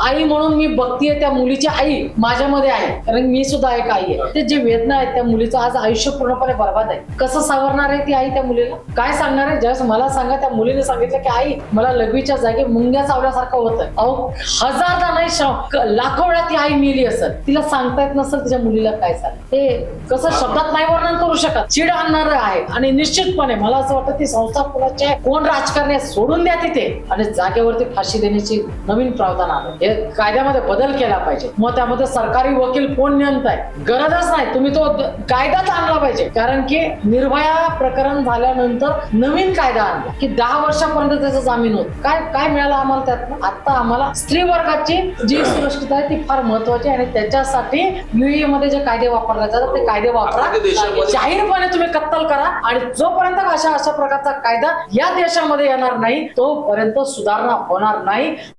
आई म्हणून मी बघतीये त्या मुलीची आई माझ्यामध्ये आहे. कारण मी सुद्धा एक आई आहे. ते जे वेदना आहेत त्या मुलीचं आज आयुष्य पूर्णपणे बर्बाद आहे. कसं सावरणार आहे ती आई त्या मुलीला? काय सांगणार आहे? ज्यावेळेस मला सांगा त्या मुलीने सांगितलं की आई मला लघवीच्या जागी मुंग्या चावल्यासारखं होतं. अहो हजारदा नाही श- लाखो वेळा ती आई मिली असत तिला सांगता येत नसेल तिच्या मुलीला काय झालं. हे कसं शब्दात नाही वर्णन करू शकत. चिड आणणार आहे. आणि निश्चितपणे मला असं वाटतं ती संस्था कुणाची आहे कोण राजकारणी सोडून द्या तिथे. आणि जागेवरती फाशी देण्याची नवीन प्रावधान आलं. कायद्यामध्ये बदल केला पाहिजे. मग त्यामध्ये सरकारी वकील कोण नियमत आहे? गरजच नाही. तुम्ही तो कायदाच आणला पाहिजे. कारण की निर्भया प्रकरण झाल्यानंतर नवीन कायदा आणला. की दहा वर्षापर्यंत त्याचा जामीन होत. काय काय मिळालं आम्हाला त्यातनं? आता आम्हाला स्त्री वर्गाची जी सुरक्षितता आहे ती फार महत्वाची आहे आणि त्याच्यासाठी युए मध्ये जे कायदे वापरले जातात ते कायदे वापरा. जाहीरपणे तुम्ही कत्तल करा. आणि जोपर्यंत अशा अशा प्रकारचा कायदा या देशामध्ये येणार नाही तोपर्यंत सुधारणा होणार नाही.